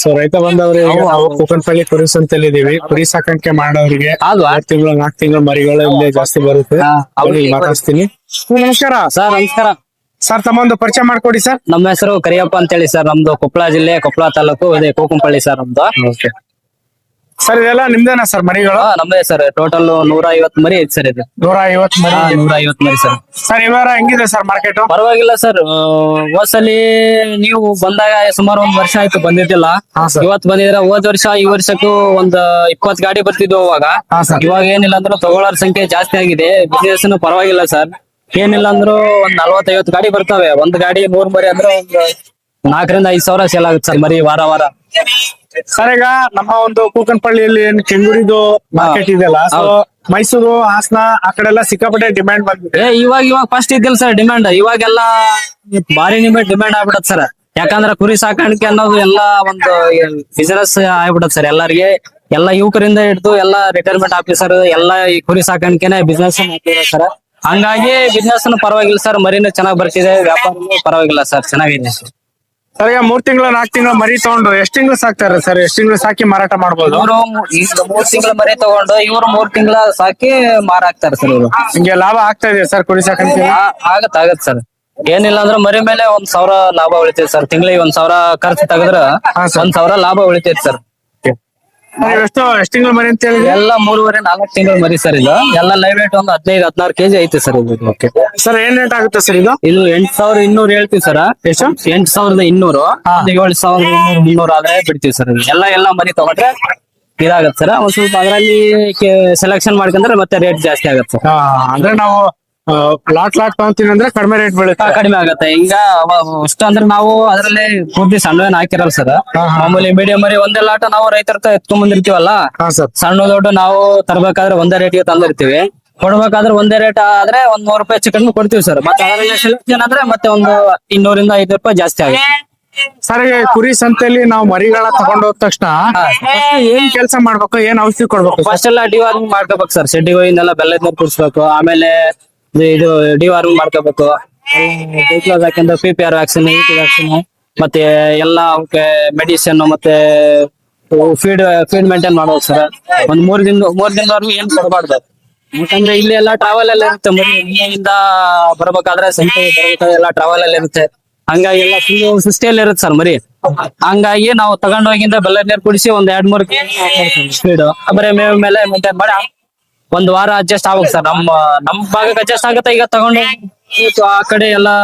So ರೈತ ಬಂದವರಿಗೆ ನಾವು ಕುಕನ್ಪಳ್ಳಿ ಕುರಿ ಸಂತೆಯಲ್ಲಿ ಇದೀವಿ ಕುರಿ ಸಾಕಾಣಿಕೆ ಮಾಡೋರಿಗೆ ಆರು ಆರ್ ತಿಂಗಳು ನಾಲ್ಕು ತಿಂಗಳು ಮರಿಗಳು ಇಲ್ಲೇ ಜಾಸ್ತಿ ಬರುತ್ತೆ. ಅವ್ರಿಗೆ ಮಾತಾಡ್ತೀನಿ ನಮಸ್ಕಾರ. ಸರ್ ನಮಸ್ಕಾರ. ಸರ್ ತಮ್ಮೊಂದು ಪರಿಚಯ ಮಾಡ್ಕೊಡಿ ಸರ್. ನಮ್ಮ ಹೆಸರು ಕರಿಯಪ್ಪ ಅಂತ ಹೇಳಿ ಸರ್. ನಮ್ದು ಕೊಪ್ಪಳ ಜಿಲ್ಲೆ ಕೊಪ್ಪಳ ತಾಲೂಕು ಅದೇ ಕೋಕಂಪಳ್ಳಿ ಸರ್ ನಮ್ದು. ಓಕೆ. ಸರ್ ಇದೆಲ್ಲ ನಿಮ್ದೇನಾ ಸರ್ ಮರಿಗಳು? ಹಾ, ನಮ್ದೇ ಸರ್ ಟೋಟಲ್ ನೂರ ಐವತ್ ಮರಿ ಐತ್ ಸರ್ ಇದು. ನೂರ ಐವತ್ ಮರಿ? ಹಾ, ನೂರ ಐವತ್ ಮರಿ ಸರ್ ಸರ್ ಇವಾಗ ಹೆಂಗಿದೆ ಸರ್ ಮಾರ್ಕೆಟ್ ಪರವಾಗಿಲ್ಲ ಸರ್ ಹೋದ್ಸಲಿ ನೀವು ಬಂದಾಗ ಸುಮಾರು ಒಂದ್ ವರ್ಷ ಆಯ್ತು ಬಂದಿದ್ದಿಲ್ಲ. ಹಾ ಸರ್ ಇವತ್ ಬಂದಿದ್ರೆ ಹೋದ್ ವರ್ಷ ಈ ವರ್ಷಕ್ಕೂ ಒಂದ್ ಇಪ್ಪತ್ ಗಾಡಿ ಬರ್ತಿದ್ವು ಅವಾಗ. ಹಾ ಸರ್ ಇವಾಗ ಏನಿಲ್ಲ ಅಂದ್ರೆ ತಗೊಳ್ಳೋರ್ ಸಂಖ್ಯೆ ಜಾಸ್ತಿ ಆಗಿದೆ. ಬಿಸಿನೆಸ್ ಪರವಾಗಿಲ್ಲ ಸರ್ ಏನಿಲ್ಲ ಅಂದ್ರು ಒಂದ್ ನಲ್ವತ್ತೈವತ್ತು ಗಾಡಿ ಬರ್ತವೆ. ಒಂದ್ ಗಾಡಿ ಮೂರ್ ಮರಿ ಅಂದ್ರೆ ಒಂದ್ ನಾಲ್ಕರಿಂದ ಐದ್ ಸಾವಿರ ಸೇಲ್ ಆಗುತ್ತೆ ಸರ್ ಮರಿ ವಾರ ವಾರ. ಸರ್ ಈಗ ನಮ್ಮ ಒಂದು ಕೂಕನ್ಪಳ್ಳಿಯಲ್ಲಿ ಏನ್ ಕೆಂಗೂರಿದು ಮಾರ್ಕೆಟ್ ಇದೆಯಲ್ಲ ಸೊ. ಮೈಸೂರು ಹಾಸನ ಆ ಕಡೆ ಎಲ್ಲ ಸಿಕ್ಕಾಪಟ್ಟೆ ಡಿಮ್ಯಾಂಡ್ ಬಂದಿದೆ. ಏ ಇವಾಗ ಇವಾಗ ಫಸ್ಟ್ ಇದ್ದಿಲ್ಲ ಸರ್ ಡಿಮ್ಯಾಂಡ್ ಇವಾಗೆಲ್ಲ ಭಾರಿ ನಿಮಗೆ ಡಿಮ್ಯಾಂಡ್ ಆಗ್ಬಿಡತ್ ಸರ್ ಯಾಕಂದ್ರೆ ಕುರಿ ಸಾಕಾಣಿಕೆ ಅನ್ನೋದು ಎಲ್ಲ ಒಂದು ಬಿಸಿನೆಸ್ ಆಗ್ಬಿಡತ್ ಸರ್ ಎಲ್ಲರಿಗೆ ಎಲ್ಲ ಯುವಕರಿಂದ ಹಿಡಿದು ಎಲ್ಲ ರಿಟೈರ್ಮೆಂಟ್ ಆಫೀಸರ್ ಎಲ್ಲ ಈ ಕುರಿ ಸಾಕಾಣಿಕೆನೆ ಬಿಸ್ನೆಸ್ ಮಾಡ್ತಿದ್ದಾರೆ ಸರ್ ಹಂಗಾಗಿ ಬಿಸ್ನೆಸ್ ಪರವಾಗಿಲ್ಲ ಸರ್ ಮರಿನೂ ಚೆನ್ನಾಗಿ ಬರ್ತಿದೆ ವ್ಯಾಪಾರ ಪರವಾಗಿಲ್ಲ ಸರ್ ಚೆನ್ನಾಗಿದೆ ಸರ್ ಈಗ ಮೂರ್ ತಿಂಗಳು ನಾಲ್ಕು ತಿಂಗಳು ಮರಿ ತಗೊಂಡು ಎಷ್ಟ್ ತಿಂಗಳು ಸಾಕ್ತಾರೆ ಸರ್? ಎಷ್ಟ್ ತಿಂಗಳು ಸಾಕಿ ಮಾರಾಟ ಮಾಡ್ಬೋದು? ಇವರು ಮೂರ್ ತಿಂಗಳ ಮರಿ ತಗೊಂಡು ಇವರು ಮೂರ್ ತಿಂಗಳ ಸಾಕಿ ಮಾರಾಕ್ತಾರೆ ಸರ್ ಇವರು. ಹಿಂಗೆ ಲಾಭ ಆಗ್ತಾ ಇದೆ ಸರ್ ಕುಡಿ ಸಾಕಾಣಿಕೆ? ಆಗತ್ ಆಗತ್ ಸರ್. ಏನಿಲ್ಲ ಅಂದ್ರೆ ಮರಿ ಮೇಲೆ ಒಂದ್ ಸಾವಿರ ಲಾಭ ಉಳಿತೈತೆ ಸರ್. ತಿಂಗಳಿಗೆ ಒಂದ್ ಸಾವಿರ ಖರ್ಚು ತೆಗೆದ್ರ ಒಂದ್ ಸಾವಿರ ಲಾಭ ಉಳಿತೈತೆ ಸರ್. ಎಷ್ಟು ಎಷ್ಟ್ ತಿಂಗಳು ಮರಿ ಅಂತ ಹೇಳಿದ್ರೆ? ಎಲ್ಲ ಮೂರುವರೆ ನಾಲ್ಕು ತಿಂಗಳು ಮರಿ ಸರ್ ಇದು. ಎಲ್ಲ ಲೈವ್ ರೇಟ್ ಒಂದು ಹದಿನೈದು ಹದಿನಾರು ಕೆಜಿ ಐತೆ ಸರ್ ಇದು ಸರ್ ಏನ್ ರೇಟ್ ಆಗುತ್ತೆ ಸರ್ ಇದು? ಇದು ಎಂಟ್ ಸಾವಿರ ಇನ್ನೂರು ಹೇಳ್ತೀವಿ ಸರ್. ಎಷ್ಟು? ಎಂಟ್ ಸಾವಿರದ ಇನ್ನೂರು. ಏಳು ಸಾವಿರದ ಇನ್ನೂರು ಮುನ್ನೂರು ಆದ್ರೆ ಬಿಡ್ತೀವಿ ಸರ್ ಎಲ್ಲ ಎಲ್ಲ ಮರಿ ತಗೊಂಡ್ರೆ ಇದಾಗತ್ತೆ ಸರ್. ಒಂದ್ ಸ್ವಲ್ಪ ಅದರಲ್ಲಿ ಸೆಲೆಕ್ಷನ್ ಮಾಡ್ಕೊಂಡ್ರೆ ಮತ್ತೆ ರೇಟ್ ಜಾಸ್ತಿ ಆಗತ್ತೆ ಸರ್. ಅಂದ್ರೆ ನಾವು ಲಾಟ್ ಲಾಟ್ ತಗೊಂತೀನಿ ಅಂದ್ರೆ ಕಡಿಮೆ ರೇಟ್ ಬೀಳುತ್ತೆ. ಕಡಿಮೆ ಆಗುತ್ತೆ. ಈಗ ಅಷ್ಟು ಅಂದ್ರೆ ನಾವು ಅದರಲ್ಲಿ ಪೂರ್ತಿ ಸಣ್ಣವೇನ್ ಹಾಕಿರಲ್ಲ ಸರ್. ಮಾಮೂಲಿ ಮೀಡಿಯಂ ಮರಿ ಒಂದೇ ಲಾಟ ನಾವು ರೈತರ ಎತ್ಕೊಂಡ್ಬಂದಿರ್ತೀವಲ್ಲ ಸಣ್ಣ ದೊಡ್ಡ ನಾವು ತರಬೇಕಾದ್ರೆ ಒಂದೇ ರೇಟ್ಗೆ ತಂದಿರ್ತೀವಿ. ಕೊಡ್ಬೇಕಾದ್ರೆ ಒಂದೇ ರೇಟ್ ಆದ್ರೆ ಒಂದ್ ನೂರು ರೂಪಾಯಿ ಚಿಕನ್ ಕೊಡ್ತೀವಿ ಸರ್. ಮತ್ತೆ ಅದರಲ್ಲಿ ಸೆಲೆಕ್ಷನ್ ಮತ್ತೆ ಒಂದು ಇನ್ನೂರಿಂದ ಐದು ರೂಪಾಯಿ ಜಾಸ್ತಿ ಆಗುತ್ತೆ. ಸರ್ ಕುರಿ ಸಂತೆಯಲ್ಲಿ ನಾವು ಮರಿಗಳ ತಗೊಂಡ್ ಹೋದ ತಕ್ಷಣ ಏನ್ ಕೆಲಸ ಮಾಡ್ಬೇಕು ಏನ್ ಔಷಧಿ ಕೊಡ್ಬೇಕು ಫಸ್ಟ್ ಎಲ್ಲ ಡಿವಾರ್ಮಿಂಗ್ ಮಾಡ್ಕೋಬೇಕು ಸರ್. ಶೆಡ್ಡಿಗೆ ಹೋಗಿಂದೆಲ್ಲ ಬೆಲ್ಲದ ಕುಡಿಸ್ಬೇಕು. ಆಮೇಲೆ ಇದು- ಡಿವಾರ್ಮ್ ಮಾಡ್ಕೋಬೇಕು. ಮಾಡ್ಕೋಬೇಕು ಯಾಕಂದ್ರೆ P P R vaccine E T vaccine ಮತ್ತೆ ಎಲ್ಲ ಅವಕ್ಕೆ ಮೆಡಿಸಿನ್ ಮತ್ತೆ ಫೀಡ್ ಫೀಡ್ ಮೇಂಟೈನ್ ಮಾಡ್ಬೇಕು ಸರ್ ಒಂದ್ ಮೂರ್ ದಿನ ಮೂರ್ ದಿನದವರೆಗೂ ಏನ್ ಕೊಡಬಾರ್ದು. ಯಾಕಂದ್ರೆ ಇಲ್ಲಿ ಎಲ್ಲ ಟ್ರಾವೆಲ್ ಎಲ್ಲ ಇರುತ್ತೆ. ಮರಿ ಬರ್ಬೇಕಾದ್ರೆ ಬರ್ಬೇಕಾದ್ರೆ ಎಲ್ಲ ಟ್ರಾವೆಲ್ ಅಲ್ಲಿ ಇರುತ್ತೆ. ಹಂಗಾಗಿ ಎಲ್ಲ ಫುಲ್ ಸಿಸ್ಟಿಯಲ್ಲಿ ಇರುತ್ತೆ ಸರ್ ಮರಿ. ಹಂಗಾಗಿ ನಾವು ತಗೊಂಡೋಗಿಂದ ಬೆಲ್ಲ ನೀರು ಕುಡಿಸಿ ಒಂದ್ ಎರಡ್ ಮೂರ್ ಸ್ಪೀಡ್ ಬರೀ ಮೇಲೆ ಮೇಂಟೈನ್ ಮಾಡಿ ಒಂದ್ ವಾರ ಅಡ್ಜಸ್ಟ್ ಆಗ್ಬೇಕು ಸರ್ ನಮ್ಮ ನಮ್ ಭಾಗಕ್ಕೆ ಅಡ್ಜಸ್ಟ್ ಆಗುತ್ತೆ ಈಗ ತಗೊಂಡು ಆ ಕಡೆ ಎಲ್ಲಾ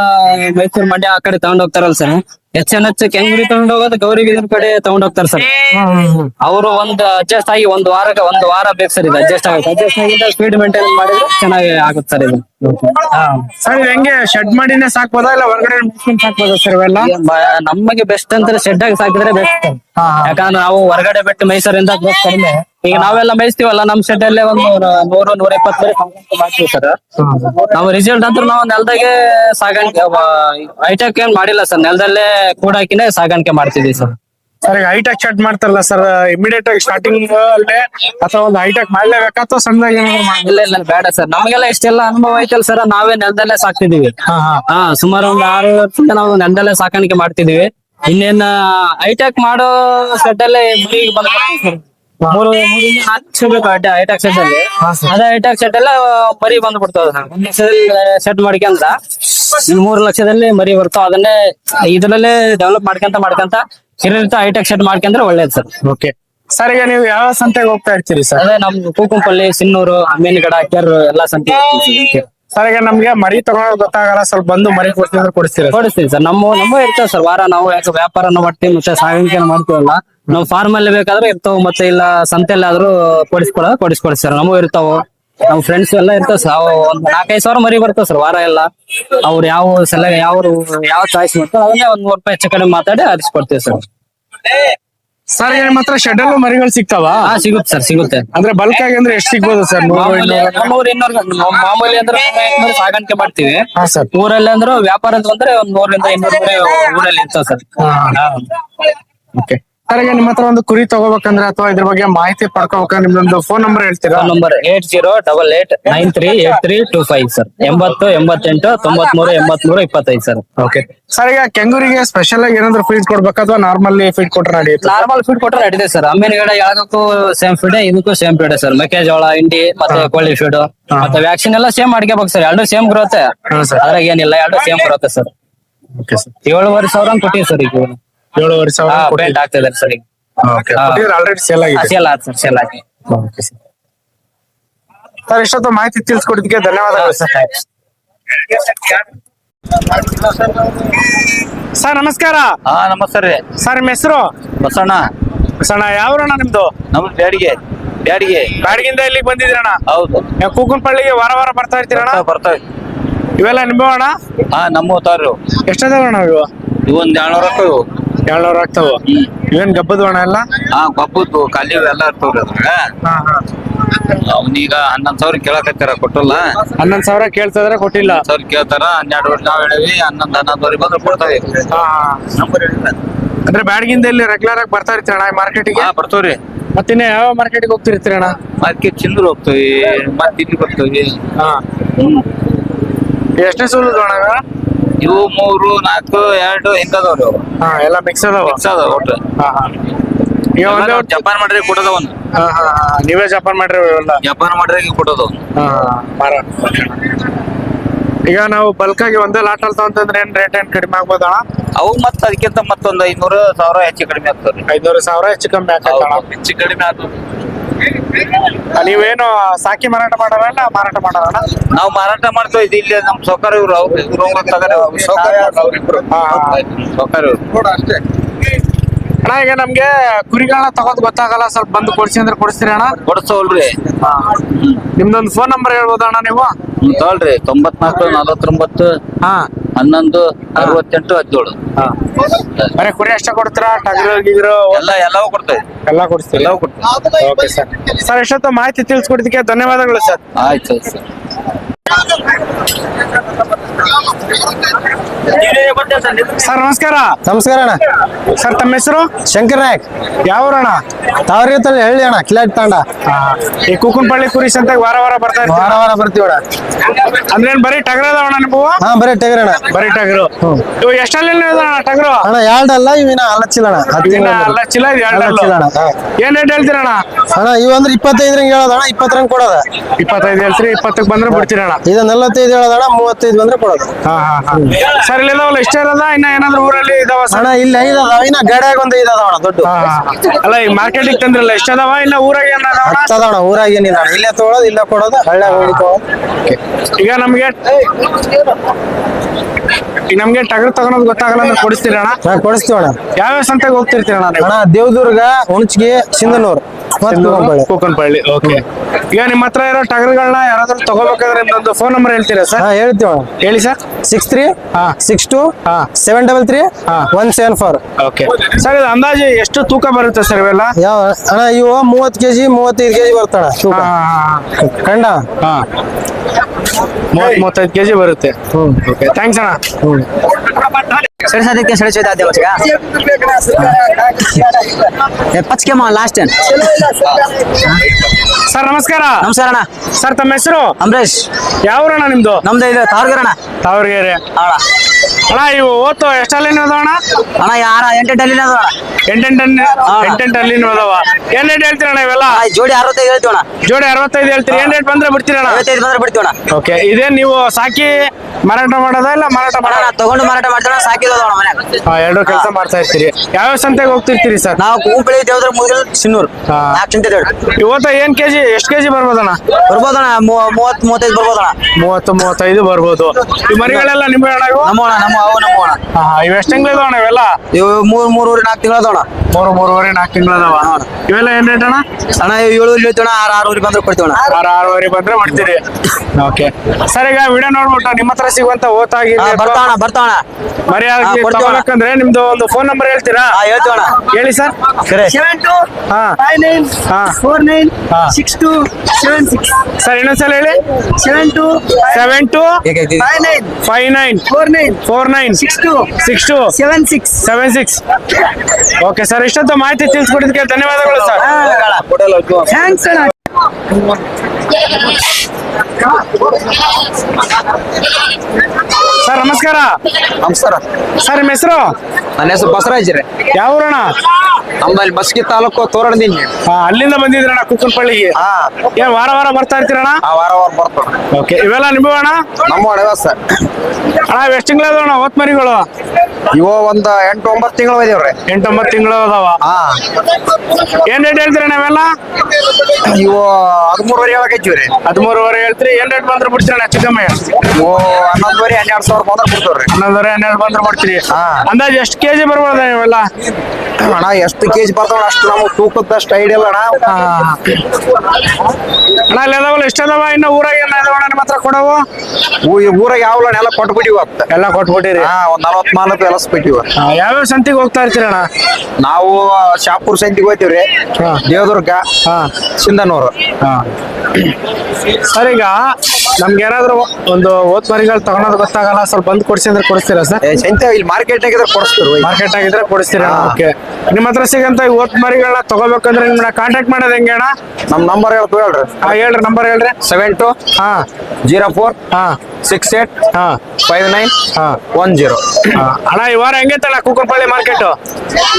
ಮೈಸೂರು ಮಂಡ್ಯ ಆ ಕಡೆ ತಗೊಂಡ್ ಹೋಗ್ತಾರಲ್ಲ ಸರ್ ಹೆಚ್ಚನ್ ಹೆಚ್ಚು ಕೆಂಗೂರಿ ತಗೊಂಡ್ ಹೋಗೋದು ಗೌರಿ ಬೀದರ್ ಕಡೆ ತಗೊಂಡ್ ಹೋಗ್ತಾರೆ ಸರ್ ಅವರು ಒಂದ್ ಅಡ್ಜಸ್ಟ್ ಆಗಿ ಒಂದ್ ವಾರಕ್ಕೆ, ಒಂದ್ ವಾರ ಬೇಕು ಸರ್ ಇದು. ಅಡ್ಜಸ್ಟ್ ಆಗುತ್ತೆ. ಅಡ್ಜಸ್ಟ್ ಆಗಿ ಸ್ಪೀಡ್ ಮೇಂಟೈನ್ ಮಾಡಿದ್ರೆ ಚೆನ್ನಾಗಿ ಆಗುತ್ತೆ ಸರ್ ಇದು. ಸರ್ ಹೆಂಗೆ? ಶೆಡ್ ಮಾಡಿನೇ ಸಾಕ್ಬೋದಾ ಇಲ್ಲ ಹೊರಗಡೆ ಮುಚ್ಕೊಂಡ್ ಸಾಕ್ಬೋದಾ ಸರ್ ಇವೆಲ್ಲ? ನಮಗೆ ಬೆಸ್ಟ್ ಅಂತ ಶೆಡ್ ಆಗಿ ಸಾಕಿದ್ರೆ ಬೆಸ್ಟ್. ಯಾಕಂದ್ರೆ ನಾವು ಹೊರಗಡೆ ಬಿಟ್ಟು ಮೈಸೂರಿಂದ ಬಸ್ ಕಡಿಮೆ ಈಗ ನಾವೆಲ್ಲ ಮೇಯಿಸ್ತೀವಲ್ಲ ನಮ್ ಶೆಡ್ ಅಲ್ಲೇ ಒಂದು ನೂರು ನೂರ ಇಪ್ಪತ್ತು ಬರೀ ಮಾಡ್ತೀವಿ ಸರ್ ನಾವು ರಿಸಲ್ಟ್ ಅಂತ ನಾವು ನೆಲದಾಗೆ ಸಾಗಾಣಿಕೆ ಐಟಕ್ ಏನ್ ಮಾಡಿಲ್ಲ ಸರ್ ನೆಲದಲ್ಲೇ ಕೂಡಾಕಿನೇ ಸಾಗಾಣಿಕೆ ಮಾಡ್ತಿದ್ವಿ ಸರ್ ಸರ್ ಈಗ ಹೈಟೆಕ್ ಸ್ಟಾರ್ಟ್ ಮಾಡ್ತಾರಲ್ಲ ಸರ್ ಇಮಿಡಿಯೇಟ್ ಆಗಿ ಸ್ಟಾರ್ಟಿಂಗ್ ಅಲ್ಲೇ ಅಥವಾ ಒಂದು ಹೈಟೆಕ್ ಮಾಡ್ಲೇಬೇಕಾ ಅಥವಾ ಸಣ್ಣದಾಗಿ ಏನಾದ್ರು ಇಲ್ಲ ಇಲ್ಲ ಬೇಡ ಸರ್ ನಮಗೆಲ್ಲ ಇಷ್ಟೆಲ್ಲ ಅನುಭವ ಐತಲ್ಲ ಸರ್ ನಾವೇ ನೆಲದಲ್ಲೇ ಸಾಕ್ತಿದೀವಿ ಹಾ ಹಾ. ಹಾ ಸುಮಾರು ಒಂದು ಆರು ವರ್ಷದಿಂದ ನಾವು ನೆಲದಲ್ಲೇ ಸಾಕಾಣಿಕೆ ಮಾಡ್ತಿದೀವಿ ಇನ್ನೇನ್ ಹೈಟೆಕ್ ಮಾಡೋ ಸೆಟ್ ಅಲ್ಲೇ ಮರಿ ಬಂದ ಮೂರು ಮೂರಿಂದ ನಾಲ್ಕು ಲಕ್ಷ ಬೇಕು ಹೈಟೆಕ್ ಸೆಟ್ ಅಲ್ಲಿ. ಅದೇ ಹೈಟೆಕ್ ಸೆಟ್ ಎಲ್ಲ ಮರಿ ಬಂದ್ಬಿಡ್ತಾವ ಒಂದ್ ಲಕ್ಷದಲ್ಲಿ ಸೆಟ್ ಮಾಡ್ಕೊಂತ. ಮೂರು ಲಕ್ಷದಲ್ಲಿ ಮರಿ ಬರ್ತಾವ. ಅದನ್ನೇ ಇದ್ರಲ್ಲೇ ಡೆವಲಪ್ ಮಾಡ್ಕೊಂತ ಮಾಡ್ಕೊಂತ ಇರಿರ್ತ ಹೈಟೆಕ್ ಶೆಡ್ ಮಾಡ್ಕೊಂಡ್ರೆ ಒಳ್ಳೇದು ಸರ್. ಓಕೆ ಸರ್ ಈಗ ನೀವು ಯಾವ ಸಂತೆಗೆ ಹೋಗ್ತಾ ಇರ್ತೀರಿ ಸರ್ ಅದೇ ನಮ್ ಕೂಕುಂಪಲ್ಲಿ ಸಿನ್ನೂರು ಅಮೀನ್ಗಡ ಕೆರ್ ಎಲ್ಲಾ ಸಂತೆ ಸರ್ ಈಗ ನಮ್ಗೆ ಮರಿ ತಗೊಳೋದು ಗೊತ್ತಾಗಲ್ಲ ಸ್ವಲ್ಪ ಬಂದು ಮರಿ ಕೊಡ್ತಿದ್ರೆ ಕೊಡಿಸ್ತೀರಾ ಕೊಡಿಸ್ತೀವಿ ಸರ್ ನಮ್ಮ ನಮ್ಮ ಇರ್ತೇವೆ ಸರ್ ವಾರ ನಾವು ಯಾಕೆ ವ್ಯಾಪಾರನ ಮಾಡ್ತೀವಿ ಮತ್ತೆ ಸಾಗಾಣಿಕೆ ಮಾಡ್ತೀವಲ್ಲ ನಾವು ಫಾರ್ಮ್ ಅಲ್ಲಿ ಬೇಕಾದ್ರೆ ಇರ್ತಾವ ಮತ್ತೆ ಇಲ್ಲ ಸಂತೆಲ್ಲಾದ್ರೂ ಕೊಡಿಸ್ಕೊಳ ಕೊಡಿಸ್ಕೊಡಿಸ್ತಾರೆ ಸರ್ ನಮಗೂ ಇರ್ತಾವ. ನಮ್ಮ ಫ್ರೆಂಡ್ಸ್ ಎಲ್ಲ ಇರ್ತಾವ ಸರ್ ಒಂದ್ ನಾಲ್ಕೈದು ಸಾವಿರ ಮರಿ ಬರ್ತಾವ ಸರ್ ವಾರ ಎಲ್ಲ. ಅವ್ರ ಯಾವ ಸಲ ಯಾವ ಯಾವ ಚಾಯ್ಸ್ ಮಾಡ್ತಾರೆ ಅದನ್ನೇ ಒಂದ್ ನೂರು ರೂಪಾಯಿ ಹೆಚ್ಚು ಕಡಿಮೆ ಮಾತಾಡಿ ಹರಿಸ್ಕೊಡ್ತೀವಿ ಸರ್ ಸರ್ ಏನ್ ಮಾತ್ರ ಶೆಡಲ್ ಮರಿಗಳು ಸಿಗ್ತಾವ? ಹಾ ಸಿಗುತ್ತೆ ಸರ್ ಸಿಗುತ್ತೆ. ಅಂದ್ರೆ ಬಲ್ಕ್ ಆಗಿ ಅಂದ್ರೆ ಎಷ್ಟು ಸಿಗ್ಬೋದು ಸರ್ ನೂರು ಮಾಮೂಲಿ ಇನ್ನೂರು? ಮಾಮೂಲಿ ಅಂದ್ರೆ ಇನ್ನೂರು ಸಾಗಾಣಿಕೆ ಮಾಡ್ತೀವಿ. ಹಾ ಸರ್ ಊರಲ್ಲಿ ಅಂದ್ರೆ ವ್ಯಾಪಾರ ಅಂತ ಬಂದ್ರೆ ಒಂದ್ ನೂರರಿಂದ ಇನ್ನೂರು ಊರಲ್ಲಿ ಇರ್ತಾವ ಸರ್ ಓಕೆ ಸರ್ ಈಗ ನಿಮ್ಮ ಹತ್ರ ಒಂದು ಕುರಿ ತಗೋಬೇಕಂದ್ರೆ ಅಥವಾ ಇದ್ರ ಬಗ್ಗೆ ಮಾಹಿತಿ ಪಡ್ಕೋಬೇಕಂದ್ರೆ ನಿಮ್ದೊಂದು ಫೋನ್ ನಂಬರ್ ಹೇಳ್ತೀರಾ? Number eight zero double eight nine three eight three two five sir ಎಂಬತ್ತು ಎಂಬತ್ತೆಂಟು ತೊಂಬತ್ಮೂರು ಎಂಬತ್ಮೂರು ಇಪ್ಪತ್ತೈದು ಸರ್ ಓಕೆ ಸರ್ ಈಗ ಕೆಂಗೂರಿಗೆ ಸ್ಪೆಷಲ್ ಆಗಿ ಏನಾದ್ರು ಫೀಡ್ ಕೊಡ್ಬೇಕಾ ಅಥವಾ ನಾರ್ಮಲ್ ಫೀಡ್ ಕೊಟ್ರೆ ನಡೆಯುತ್ತೆ ನಾರ್ಮಲ್ ಫೀಡ್ ಕೊಟ್ರೆ ನಡೆಯುತ್ತೆ ಸರ್ ಅಮ್ಮಿನ ಗಿಡ ಯಾವ್ದಕ್ಕೂ ಸೇಮ್ ಫೀಡ್ ಇದಕ್ಕೂ ಸೇಮ್ ಫೀಡ್ ಸರ್ ಮೆಕ್ಕೆಜೋಳ ಹಿಂಡಿ ಮತ್ತೆ ಕೋಳಿ ಫೀಡ್ ಮತ್ತೆ ವ್ಯಾಕ್ಸಿನ್ ಎಲ್ಲ ಸೇಮ್ ಮಾಡ್ಕೋಬೇಕು ಸರ್ ಎರಡು ಸೇಮ್ ಸರ್ ಅದ್ರಾಗ ಏನಿಲ್ಲ ಎರಡು ಸೇಮ್ ಬರುತ್ತೆ ಸರ್ ಏಳುವರೆ ಸಾವಿರ ಕೊಟ್ಟಿವಿ ಸರ್ ಈಗ. ಏಳುವರೆ ಸಾವಿರ ಆಗ್ತಾ ಆಗ್ತಿದ್ದಾರೆ ಸರ್. ಈಗ. ಆಲ್ರೆಡಿ ಸೇಲ್ ಆಗಿದೆ? ಸೇಲ್ ಆಯ್ತು ಸರ್ ಸೇಲ್ ಆಗಿ ಸರ್ ಇಷ್ಟೊತ್ತು ಮಾಹಿತಿ ತಿಳಿಸ್ಕೊಟ್ಟಿದ್ದಕ್ಕೆ ಧನ್ಯವಾದಗಳು ಸರ್. ಸರ್ ನಮಸ್ಕಾರ. ಹಾ ನಮಸ್ಕಾರ ರೀ. ಸರ್ ನಿಮ್ಮ ಹೆಸರು? ಬಸಣ್ಣ. ಸಣ್ಣ ಯಾವ್ರಣ್ಣ ನಿಮ್ದು? ನಮ್ ಬ್ಯಾಡಿಗೆ ಬ್ಯಾಡಿಗೆ. ಬ್ಯಾಡಿಗಿಂದ ಇಲ್ಲಿಗೆ ಬಂದಿದ್ರಣ್ಣ ಹೌದು. ಕೂಕನಪಳ್ಳಿಗೆ ವಾರ ವಾರ ಬರ್ತಾ ಇರ್ತೀರಣ್ಣ? ಬರ್ತಾವೆ ಇವೆಲ್ಲ ನಿಮ್ಮ ಅಣ್ಣ ಹಾ ನಮ್ಮ ತಾರು ಎಷ್ಟದಾವಣ್ಣ ಇವು? ಇವು ಒಂದ್ ಏಳ್ನೂರ ರೂಪಾಯಿ ಇವು. ಏಳ್ನೂರು ಆಗ್ತಾವ? ಇವೇನ್ ಗಬ್ಬದು ಅಣ್ಣ ಎಲ್ಲ? ಹಾ ಗೊಬ್ಬದ್ದು ಖಾಲಿ ಎಲ್ಲ ಇರ್ತಾವ್ರಿ ಅದ್ರಾಗ. ಹಾ ಹಾ. ಅವನೀಗ ಹನ್ನೊಂದ್ ಸಾವಿರ ಕೇಳಕತ್ತಾರ ಕೊಟ್ಟಲ್ಲ? ಹನ್ನೊಂದ್ ಸಾವಿರ ಕೇಳ್ತಾ ಇದ್ರೆ ಕೊಟ್ಟಿಲ್ಲ. ಸಾವಿರ ಕೇಳ್ತಾರ ಹನ್ನೆರಡು ನಾವ್ ಹೇಳಿವಿ ಹನ್ನೊಂದ್ ಹನ್ನೊಂದುವರೆ ಬಂದ್ರೆ ಕೊಡ್ತಾವೆ. ಹಾ. ನಂಬರ್ ಹೇಳಿಲ್ಲ. ಅಂದ್ರೆ ಬ್ಯಾಡಗಿಂದ ಇಲ್ಲಿ ರೆಗ್ಯುಲರ್ ಆಗಿ ಬರ್ತಾ ಇರ್ತೀರ ಮಾರ್ಕೆಟಿಗೆ ಹಾ ಬರ್ತಾವ್ರಿ. ಮತ್ತಿನ್ನ ಯಾವ ಮಾರ್ಕೆಟಿಗೆ ಹೋಗ್ತಿರ್ತೀರಣ್ಣ ಮಾರ್ಕೆಟ್ ಚಿಂದ್ರ ಹೋಗ್ತೇವಿ ಮತ್ತಿಲ್ಲಿ ಇಲ್ಲಿ ಬರ್ತಾವಿ. ಹಾ. ಎಷ್ಟನೇ ಅಣ್ಣ ಇವ? ಮೂರು ನಾಲ್ಕು ಎರಡು ಹಿಂಗದವ್ರಿ ಹಾ ಎಲ್ಲ ಮಿಕ್ಸ್ ಅದಾವ? ಮಿಕ್ಸ್ ಅದಾವ ಒಟ್ಟು. ಹಾ ಹಾ. ಈಗ ಒಂದೇ ಜಪಾನ್ ಮಾಡ್ರಿ ಕೊಡೋದ ಒಂದು. ಹಾ ಹಾ ಹಾ. ನೀವೇ ಜಪಾನ್ ಮಾಡ್ರಿ ಇವೆಲ್ಲ? ಜಪಾನ್ ಮಾಡ್ರಿ ಕೊಡೋದು ಹಾ ಮಾರ. ಈಗ ನಾವು ಬಲ್ಕ್ ಆಗಿ ಒಂದೇ ಲಾಟ್ ಅಲ್ಲಿ ತಗೊಂತಂದ್ರೆ ಏನ್ ರೇಟ್ ಏನ್ ಕಡಿಮೆ ಆಗ್ಬೋದಾ? ಅವು ಮತ್ತ ಅದಕ್ಕಿಂತ ಮತ್ತೊಂದ್ ಐನೂರು ಸಾವಿರ ಹೆಚ್ಚು ಕಡಿಮೆ ಆಗ್ತದೆ. ಐದ್ನೂರು ಸಾವಿರ ಹೆಚ್ಚು ಕಮ್ಮಿ ಆಗ್ತದೆ? ಹೆಚ್ಚು ಕಡಿಮೆ ಆಗ್ತದೆ. ನೀವೇನು ಸಾಕಿ ಮಾರಾಟ ಮಾಡೋರಲ್ಲ ಮಾರಾಟ ಮಾಡೋಣ ನಾವು ಮಾರಾಟ ಮಾಡ್ತೇವೆ ಇದು ಇಲ್ಲಿ ನಮ್ ಸೌಕರ್ ಇವ್ರು ಅವ್ರು ಇವ್ರು ಸೌಕರ್ ಹಾ. ಅಣ್ಣ ಈಗ ನಮ್ಗೆ ಕುರಿಗಳನ್ನ ತಗೋದ್ ಗೊತ್ತಾಗಲ್ಲ ಸ್ವಲ್ಪ ಬಂದು ಕೊಡ್ಸಿ ಅಂದ್ರೆ ಕೊಡಿಸ್ತೀರಿ ಅಣ್ಣ? ಕೊಡ್ಸೋಲ್ರಿ. ನಿಮ್ದೊಂದು ಫೋನ್ ನಂಬರ್ ಹೇಳ್ಬೋದಾ ಅಣ್ಣ ನೀವು? ತಗೊಳ್ರಿ. ತೊಂಬತ್ನಾಲ್ಕು ನಲವತ್ತೊಂಬತ್ತು. ಹಾ. ಹನ್ನೊಂದು ಅರವತ್ತೆಂಟು ಹದಿನೇಳು. ಬರೀ ಕುರಿ ಅಷ್ಟೇ ಕೊಡ್ತೀರಾ? ಟಗರು ಗಿಗ್ರು? ಎಲ್ಲ ಎಲ್ಲವೂ ಕೊಡ್ತೇವೆ. ಎಲ್ಲ ಕೊಡ್ತೀವಿ ಎಲ್ಲವೂ ಕೊಡ್ತೇವೆ. Okay sir. ಸರ್ ಎಷ್ಟೊತ್ತು ಮಾಹಿತಿ ತಿಳಿಸ್ಕೊಡ್ತಿಕ್ಕೆ ಧನ್ಯವಾದಗಳು ಸರ್. ಆಯ್ತು ಆಯ್ತು ಸರ್. ಸರ್ ನಮಸ್ಕಾರ. ನಮಸ್ಕಾರ ಅಣ್ಣ. ಸರ್ ತಮ್ಮ ಹೆಸರು? ಶಂಕರ್ ನಾಯಕ್. ಅಣ್ಣ ತಾವ್ರಿ ತಲೆ ಹೇಳಿ ಅಣ್ಣ ಕಿಲಾಟ್ ತಾಂಡ. ಈ ಕುಕ್ಕನಪಳ್ಳಿ ಕುರಿ ಸಂತೆಗೆ ವಾರ ವಾರ ಬರ್ತಾ ವಾರ ಇರ್ತೀರಾ? ವಾರ ಬರ್ತೀವಿ ಅಣ್ಣ. ಅಂದ್ರೆ ಏನ್ ಬರೀ ಟಗರ ಅದಾವಣ್ಣ ನೀವು ಹಾ ಬರೀ ಟಗರ ಅಣ್ಣ. ಬರೀ ಟಗರು. ಇವು ಎಷ್ಟಲ್ಲಿ ಅಣ್ಣ ಟಗರು? ಅಣ್ಣ ಎರಡಲ್ಲ ಅಲ್ಲ ಇವಿನ ಹಲಚ್ಚಿಲ್ಲ ಅಣ್ಣ. ಹತ್ತು ಇನ್ನ ತಿಂಗಳ ಅಲ್ಲ ಚಿಲ್ಲ ಇದೆ ಎರಡು ಹಲಚ್ಚಿಲ್ಲ ಅಣ್ಣ. ಹಾ. ಏನ್ ರೇಟ್ ಹೇಳ್ತೀರಣ್ಣ ಅಣ್ಣ? ಇವ್ ಅಂದ್ರೆ ಇಪ್ಪತ್ತೈದರಂಗೆ ಹೇಳೋದ ಅಣ್ಣ ಇಪ್ಪತ್ತರಂಗೆ ಕೊಡೋದ. ಇಪ್ಪತ್ತೈದು ಹೇಳ್ತೀರಿ ಇಪ್ಪತ್ತಕ್ಕೆ ಬಂದ್ರೆ ಬಿಡ್ತೀರಣ್ಣ ಇದು ನಲವತ್ತೈದು ಹೇಳೋದ ಅಣ್ಣ ಮೂವತ್ತೈದು ಬಂದ್ರೆ ಕೊಡೋದು. ಹಾ ಹಾ ಹಾ. ಸರ್ ಇಲ್ಲಿ ಇದಾವಲ್ಲ ಇಷ್ಟೇ ಇರೋದ? ಇನ್ನ ಏನಾದ್ರು ಊರಲ್ಲಿ ಇದಾವ ಸರ್? ಅಣ್ಣ ಇಲ್ಲಿ ಐದು ಅದಾವ ಇನ್ನ ಗಡ್ಯಾಗ ಒಂದು ಐದು ಅದಾವ ಅಣ್ಣ ದೊಡ್ಡ. ಅಲ್ಲ ಈ ಮಾರ್ಕೆಟಿಗೆ ತಂದ್ರಲ್ಲ ಇಷ್ಟ ಅದಾವ? ಇಲ್ಲ ಊರಾಗ ಏನಾರ ಹತ್ತು ಅದಾವ ಅಣ್ಣ? ಊರಾಗ ಏನಿಲ್ಲ ಅಣ್ಣ. ಇಲ್ಲೇ ತೊಗೊಳೋದು ಇಲ್ಲೇ ಕೊಡೋದು ಹಳ್ಳ್ಯಾಗ ಹೋಗಿ ತೊಗೊಳೋದು. ಈಗ ನಮ್ಗೆ ಈಗ ನಮ್ಗೆ ಟಗರ್ ತಗೊಳೋದು ಗೊತ್ತಾಗಲ್ಲ ಅಂದ್ರೆ ಕೊಡಿಸ್ತೀರಣ್ಣ ಕೊಡಿಸ್ತೀವಣ್ಣ ಯಾವ್ಯಾವ ಸಂತೆಗೆ ಹೋಗ್ತಿರ್ತೀರಣ್ಣ ಅಣ್ಣ ದೇವದುರ್ಗ ಹುಣಚ್ಗಿ ಸಿಂಧನೂರು. ಕೂಕನಪಳ್ಳಿ ಓಕೆ. ಈಗ ನಿಮ್ಮ ಹತ್ರ ಇರೋ ಟಗರ್ಗಳನ್ನ ಯಾರಾದ್ರೂ ತಗೋಬೇಕಾದ್ರೆ ನಿಮ್ದೊಂದು ಫೋನ್ ನಂಬರ್ ಹೇಳ್ತೀರಾ ಸರ್? ಹಾ ಹೇಳ್ತೀವಿ ಅಣ್ಣ ಹೇಳಿ ಸರ್. ಸಿಕ್ಸ್ ತ್ರೀ ಹಾ. ಸಿಕ್ಸ್ ಟು ಹಾ. ಸೆವೆನ್ ಡಬಲ್ ತ್ರೀ ಹಾ. One seven four okay. Sir ಇದು ಅಂದಾಜು ಎಷ್ಟು ತೂಕ ಬರುತ್ತೆ ಸರ್ ಇವೆಲ್ಲ? ಯಾವ ಅಣ್ಣ ಇವು ಮೂವತ್ತು ಕೆಜಿ ಮೂವತ್ತೈದು ಕೆಜಿ ಬರ್ತಾಳ ತೂಕ. ಕಂಡ? ಹಾ. ಮೂವತ್ ಮೂವತ್ತೈದು ಕೆಜಿ ಬರುತ್ತೆ. ಓಕೆ ಥ್ಯಾಂಕ್ಸ್ ಅಣ್ಣ. ಸರಿ ಸದ್ಯಕ್ಕೆ ಸರಿ ಸರಿ ಪಚ್ಕೆ ಲಾಸ್ಟ್ ಸರ್ ನಮಸ್ಕಾರ. ನಮಸ್ಕಾರ ಅಣ್ಣ. ಸರ್ ತಮ್ಮ ಹೆಸರು? ಅಂಬರೀಶ್ ಯಾವ್ರಣ್ಣ ನಿಮ್ದು? ನಮ್ದು ಇದು ತಾವರ್ಗೆರೆ ಅಣ್ಣ. ಅಣ್ಣ ಇವು ಓದ್ತು ಎಷ್ಟಲ್ಲಿನ ಅದಾವಣ್ಣ ಅಣ್ಣ? ಯಾರ? ಎಂಟೆಂಟಲ್ಲಿ ಅದಾವ ಎಂಟೆಂಟು ಎಂಟೆಂಟು ಅಲ್ಲಿನ ಅದಾವ. ಏನ್ ರೇಟ್ ಹೇಳ್ತೀರಣ್ಣ ಇವೆಲ್ಲ? ಜೋಡಿ ಅರವತ್ತೈದು ಹೇಳ್ತೀವಿ ಅಣ್ಣ. ಜೋಡಿ ಅರವತ್ತೈದು ಹೇಳ್ತೀರಿ. ಏನ್ ರೇಟ್ ಬಂದ್ರೆ ಬಿಡ್ತೀರಣ್ಣ ಐವತ್ತೈದು ಬಂದ್ರೆ ಬಿಡ್ತೀವಿ ಅಣ್ಣ. ಓಕೆ ಇದೇನ್ ನೀವು ಸಾಕಿ ಮಾರಾಟ ಮಾಡೋದಾ ಇಲ್ಲ ಮಾರಾಟ ಅಣ್ಣ ಮಾಡೋಣ ತಗೊಂಡು ಮಾರಾಟ ಮಾಡ್ತಾ ಅಣ್ಣ ಸಾಕಿರೋದು ಅಣ್ಣ ಎರಡು ಕೆಲಸ ಮಾಡ್ತಾ ಇರ್ತೀರಿ. ಯಾವ ಸಂತೆಗೆ ಹೋಗ್ತಿರ್ತೀರಿ ಸರ್? ನಾವು ಹೂಂಪಳಿ ದೇವದ್ರ ಮುಗಿಲ್ ಸಿನ್ನೂರು ಹಾ. ನಾಲ್ಕು ಚಿಂತೆ ದೇವ್ರು. ಇವತ್ತ ಏನ್ ಕೆಜಿ ಎಷ್ಟ್ ಕೆಜಿ ಬರ್ಬೋದಣ್ಣ? ಬರ್ಬೋದಣ್ಣ ಮೂವತ್ ಮೂವತ್ತ್ ಮೂವತ್ತೈದು ಬರ್ಬೋದಣ್ಣ. ಮೂವತ್ತು ಮೂವತ್ತೈದು ಬರ್ಬೋದು. ಈ ಮರಿಗಳೆಲ್ಲ ನಿಮ್ಮ ಅಣ್ಣ ಇವು? ನಮ್ಮ ಅಣ್ಣ ನಮ್ಮ ಅವು ನಮ್ಮ ಅಣ್ಣ ಹಾ, ಇವ್ ಎಷ್ಟ್ ತಿಂಗಳು ಇವೆಲ್ಲ? ಇವು ಮೂರ್ ಮೂರುವರೆ ನಾಲ್ಕು ತಿಂಗಳು ಅದಾವಣ ಮೂರು ಮೂರುವರೆ ನಾಲ್ಕು ತಿಂಗಳು ಅದಾವ. ಇವೆಲ್ಲ ಏನ್ ರೇಟ್ ಅಣ್ಣ? ಅಣ್ಣ ಏಳುವರೆ ಹೇಳ್ತೀವಣ್ಣ ಆರು ಆರೂವರೆ ಬಂದ್ರೆ ಕೊಡ್ತೀವಿ ಅಣ್ಣ. ಆರು ಆರೂವರೆ ಬಂದ್ರೆ ಮಾಡ್ತೀರಿ. ಓಕೆ. ಸರ್ ಈಗ ವಿಡಿಯೋ ನೋಡ್ಬಿಟ್ಟು ನಿಮ್ಮ ಹತ್ರ ಸಿಗುವಂತ ಓತಾಗಿ ಬರ್ತಾವಣ ಬರ್ತಾವಣ ಮರ್ಯಾದೆ ಹಾ, ಕೊಡ್ತೀವಿ ಅಣ್ಣ. ನಿಮ್ದು ಒಂದು ಫೋನ್ ನಂಬರ್ ಹೇಳ್ತೀರಾ? ಹೇಳ್ತೀವಣ ಹೇಳಿ ಸರ್ ಸರಿ. ಸೆವೆನ್ ಟು ಹಾ. ಫೈವ್ ನೈನ್ ಹಾ. ಫೋರ್ ನೈನ್ ಹಾ. Six two seven six sir ಇನ್ನೊಂದ್ಸಲ ಹೇಳಿ. Seven two seven two five nine five nine four nine four nine six two six two seven six seven six okay sir sir ಇಷ್ಟೊತ್ತು ಮಾಹಿತಿ ತಿಳಿಸ್ಕೊಟ್ಟಿದ್ದಕ್ಕೆ ಧನ್ಯವಾದಗಳು sir. Thanks ಅಣ್ಣ. Sir ನಮಸ್ಕಾರ. ನಮಸ್ಕಾರ. Sir ನಿಮ್ಮ ಹೆಸರು? ನನ್ನ ಹೆಸರು ಬಸವರಾಜ್ ರೀ. ಯಾವ ಊರಣ್ಣ ನಮ್ಮಲ್ಲಿ ಬಸ್ಗಿ ತಾಲೂಕು ತೋರಣದಿಂದ. ಹಾ, ಅಲ್ಲಿಂದ ಬಂದಿದ್ರಣ್ಣ ಕುಕ್ಕನಪಳ್ಳಿಗೆ. ಹಾ. ಏನ್ ವಾರ ವಾರ ಬರ್ತಾ ಇರ್ತೀರಣ ಆ ವಾರ ವಾರ ಬರ್ತಾರೆ ಓಕೆ ಇವೆಲ್ಲ ನಿಮ್ಮವ ಅಣ್ಣ? ನಮ್ಮ ಒಡವೆ ಸರ್ ಅಣ್ಣ ಇವ್ ಎಷ್ಟು ತಿಂಗಳು ಅಣ್ಣ ಹೊತ್ ಮರಿಗಳು ಇವ ಒಂದ್ ಎಂಟು ಒಂಬತ್ತು ತಿಂಗಳು ಒಯ್ದೇವ್ರಿ ಎಂಟೊಂಬತ್ತು ತಿಂಗಳು ಅದಾವ. ಹಾ. ಏನ್ ರೇಟ್ ಹೇಳ್ತೀರ ನಾವೆಲ್ಲ? ಇವು ಹದಿಮೂರುವರೆ ಹೇಳಕ್ ರೀ ಹದಿಮೂರುವರೆ ಹೇಳ್ತೀರಿ. ಏನ್ ರೇಟ್ ಬಂದ್ರೆ ಬಿಡ್ತೀರಣ್ಣ ಕಮ್ಮಿ? ಓ ಹನ್ನೊಂದುವರೆ ಹನ್ನೆರಡು ಸಾವಿರ ಬಂದ್ರೆ ಬಿಡ್ತೇವ್ರಿ ಹನ್ನೊಂದುವರೆ ಹನ್ನೆರಡು ಬಂದ್ರೆ ಬಿಡ್ತೀರಿ ಹಾ. ಅಂದಾಜ್ ಎಷ್ಟು ಕೆಜಿ ಬರ್ಬೋದ ಇವೆಲ್ಲ ಅಣ್ಣ ಎಷ್ಟು ಕೆಜಿ ಬರ್ತಾವ ಅಷ್ಟು ನಮಗೆ ತೂಕದಷ್ಟು ಐಡಿಯಾ ಇಲ್ಲ ಅಣ್ಣ. ಅಲ್ಲಿ ಅಣ್ಣ ಅದಾವಲ್ಲ ಎಷ್ಟು ಅದಾವ? ಇನ್ನು ಊರಾಗ ಏನ ಅದಾವಣ್ಣ ನಿಮ್ಮ ಹತ್ರ ಕೊಡವು? ಊರಾಗ ಯಾವ ಯಾವಲ್ಲ ಎಲ್ಲ ಕೊಟ್ಬಿಟ್ಟಿವ ಎಲ್ಲ ಕೊಟ್ಬಿಟ್ಟಿರಿ? ಹಾ ಒಂದ್ ನಲವತ್ ಮಾಲಕ್ ಎಲಸ್ಬಿಟ್ಟಿವ ಹಾ, ಯಾವ್ಯಾವ ಸಂತಿಗೆ ಹೋಗ್ತಾ ಇರ್ತೀರಣ್ಣ ನಾವು ಶಾಪುರ್ ಸಂತಿಗೆ ಹೋಗ್ತೀವ್ರಿ. ದೇವದುರ್ಗ ಹಾ. ಸಿಂಧನೂರು. ಸರಿ ಈಗ ನಮ್ಗೆ ಏನಾದ್ರು ಒಂದು ಓತ್ ಮರಿಗಳು ತಗೊಳೋದು ಗೊತ್ತಾಗಲ್ಲ ಸ್ವಲ್ಪ ಬಂದು ಕೊಡ್ಸಿ ಅಂದ್ರೆ ಕೊಡಿಸ್ತೀರಾ ಸರ್? ಎಂತ ಸಂತೆ ಇಲ್ಲಿ ಮಾರ್ಕೆಟ್ ಆಗಿದ್ರೆ ಕೊಡಿಸ್ತಾರೆ ಮಾರ್ಕೆಟ್ ಆಗಿದ್ರೆ ಕೊಡಿಸ್ತೀರಾ. ಓಕೆ. ನಿಮ್ಮ ಹತ್ರ ಸಿಗಂತ ಈ ಓತ್ ಮರಿಗಳನ್ನ ತಗೋಬೇಕಂದ್ರೆ ನಿಮ್ಮನ್ನ ಕಾಂಟ್ಯಾಕ್ಟ್ ಮಾಡೋದು ಹೆಂಗೆ ಅಣ್ಣ? ನಮ್ ನಂಬರ್ ಹೇಳ್ತೀವಿ ಹೇಳ್ರಿ. ಹಾ ಹೇಳ್ರಿ ನಂಬರ್ ಹೇಳ್ರಿ. ಸೆವೆನ್ ಟು ಹಾ. ಜೀರೋ ಫೋರ್ ಹಾ. ಸಿಕ್ಸ್ ಏಟ್ ಹಾ. ಫೈವ್ ನೈನ್ ಹಾ. One zero. ಅಣ್ಣ ಈ ವಾರ ಹೆಂಗೈತಣ್ಣ ಕುಕ್ಕರಪಳ್ಳಿ ಮಾರ್ಕೆಟ್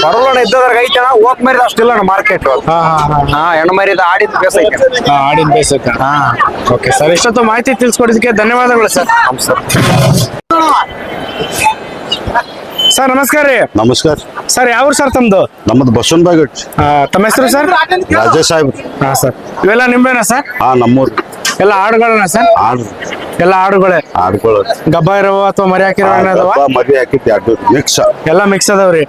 ಬರೋಣ ಇದ್ದದ್ರಾಗ ಐತಣ ಹೋಗ್ ಮರಿದ ಅಷ್ಟಿಲ್ಲ ಮಾರ್ಕೆಟ್ ಹಾ ಹಾ ಹಾ. ಹಾ ಹೆಣ್ಣು ಮರಿದ ಆಡಿದ ಬೇಸ ಐತೆ ಹಾ ಆಡಿನ ಬೇಸಕ್ಕ ಹಾ. ಓಕೆ ಸರ್ ಇಷ್ಟೊತ್ತು ಮಾಹಿತಿ ತಿಳಿಸ್ಕೊಡೋದಕ್ಕೆ ಧನ್ಯವಾದಗಳು ಸರ್. ಸರ್ ನಮಸ್ಕಾರ ರೀ. ನಮಸ್ಕಾರ. ಸರ್ ಯಾವ ಸರ್ ತಮ್ದು? ನಮ್ಮದು ಬಸವನ್ ಬಾಗಟ್. ತಮ್ಮ ಹೆಸರು ಸರ್? ರಾಜೇ ಸಾಹೇಬ್. ಹಾ ಸರ್. ಇವೆಲ್ಲ ನಿಂಬೆನಾ ಸರ್? ಹಾ ನಮ್ಮೂರ್. ಎಲ್ಲ ಹಾಡುಗಳನ್ನ ಸರ್? ಹಾಡು. ಎಲ್ಲ ಹಾಡುಗಳೇ? ಹಾಡುಗಳು. ಗಬ್ಬ ಇರೋ ಅಥವಾ ಮರಿ ಹಾಕಿರೋ ಮರಿ ಹಾಕಿದ್ದೆ ಎಲ್ಲ ಮಿಕ್ಸ್ ಅದಾವ್ರಿ.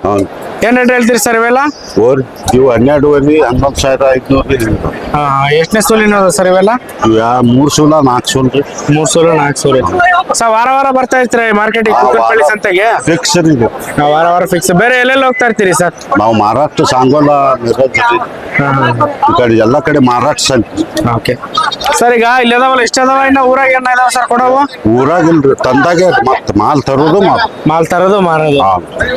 ಏನ್ ರೇಟ್ ಹೇಳ್ತೀರಿ ಸರ್ ಇವೆಲ್ಲ? ಓರ್ ಇವು ಹನ್ನೆರಡುವರೆ ಹನ್ನೊಂದು ಸಾವಿರ ಐದುನೂರು ಎಷ್ಟನೇ ಸೋಲಿನ ಸರ್ ಇವೆಲ್ಲ? ಮೂರು ಸೂಲ ನಾಲ್ಕು ಸೂಲ್ ರೀ. ಮೂರ್ ಸೂಲು ನಾಲ್ಕು ಸೂಲು. ಸರ್ ವಾರ ವಾರ ಬರ್ತಾ ಇರ್ತೀರಾ ಮಾರ್ಕೆಟಿಗೆ ಕುಕ್ಕನಪಳ್ಳಿ ಸಂತೆಗೆ? ಫಿಕ್ಸ್ ರೀ ಇದು. ಹಾ, ವಾರ ವಾರ ಫಿಕ್ಸ್ ಬೇರೆ ಎಲ್ಲೆಲ್ಲ ಹೋಗ್ತಾ ಇರ್ತೀರಿ ಸರ್ ನಾವು ಮಹಾರಾಷ್ಟ್ರ ಸಾಂಗೋಲ ಮಿರಜ್ ರೀ. ಈ ಕಡೆ ಎಲ್ಲ ಕಡೆ ಮಹಾರಾಷ್ಟ್ರ ಸಂತೆ ಓಕೆ ಸರ್ ಈಗ ಇಲ್ಲಿ ಅದಾವಲ್ಲ ಎಷ್ಟು ಅದಾವ? ಇನ್ನ ಊರಾಗ ಏನ ಇದಾವ ಸರ್ ಕೊಡವು? ಊರಾಗಿಲ್ರಿ ತಂದಾಗೆ ಮತ್ತೆ ಮಾಲ್ ತರೋದು ಮಾಲ್. ಮಾಲ್ ತರೋದು ಮಾರೋದು. ಹಾ.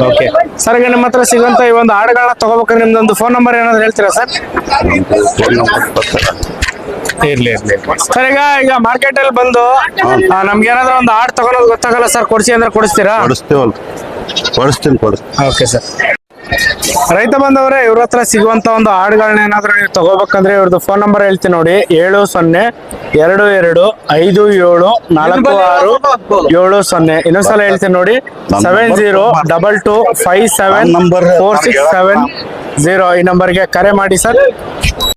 ಓಕೆ ಸರ್ ಈಗ ನಿಮ್ಮ ಹತ್ರ ಸಿಗುವಂತ ಈ ಒಂದು ಹಾಡುಗಳನ್ನ ತಗೋಬೇಕಂದ್ರೆ ನಿಮ್ದೊಂದು ಫೋನ್ ನಂಬರ್ ಏನಾದ್ರು ಹೇಳ್ತೀರಾ ಸರ್. ಇರ್ಲಿ ಇರ್ಲಿ. ಸರ್ ಈಗ ಈಗ ಮಾರ್ಕೆಟ್ ಅಲ್ಲಿ ಬಂದು ಆ, ನಮ್ಗೆ ಏನಾದ್ರು ಒಂದು ಆಡ್ ತಗೊಳೋದು ಗೊತ್ತಾಗಲ್ಲ ಸರ್? ಕೊಡ್ಸಿ ಅಂದ್ರೆ ಕೊಡಿಸ್ತೀರಾ? ಕೊಡಿಸ್ತೇವಲ್ರಿ. ಕೊಡಿಸ್ತೀನಿ ಕೊಡಿಸ್ತೀನಿ. Okay sir. ರೈತ ಬಂದವರೇ ಇವ್ರ ಹತ್ರ ಸಿಗುವಂತ ಒಂದು ಹಾಡುಗಳನ್ನ ಏನಾದ್ರು ನೀವು ತಗೋಬೇಕಂದ್ರೆ ಇವ್ರದ್ದು ಫೋನ್ ನಂಬರ್ ಹೇಳ್ತೀನಿ ನೋಡಿ. ಏಳು ಸೊನ್ನೆ ಎರಡು ಎರಡು ಐದು ಏಳು ನಾಲ್ಕು ಆರು ಏಳು ಸೊನ್ನೆ. ಇನ್ನೊಂದ್ಸಲ ಹೇಳ್ತೀನಿ ನೋಡಿ. Seven zero double two five seven number four six seven zero ಈ ನಂಬರ್ಗೆ ಕರೆ ಮಾಡಿ ಸರ್.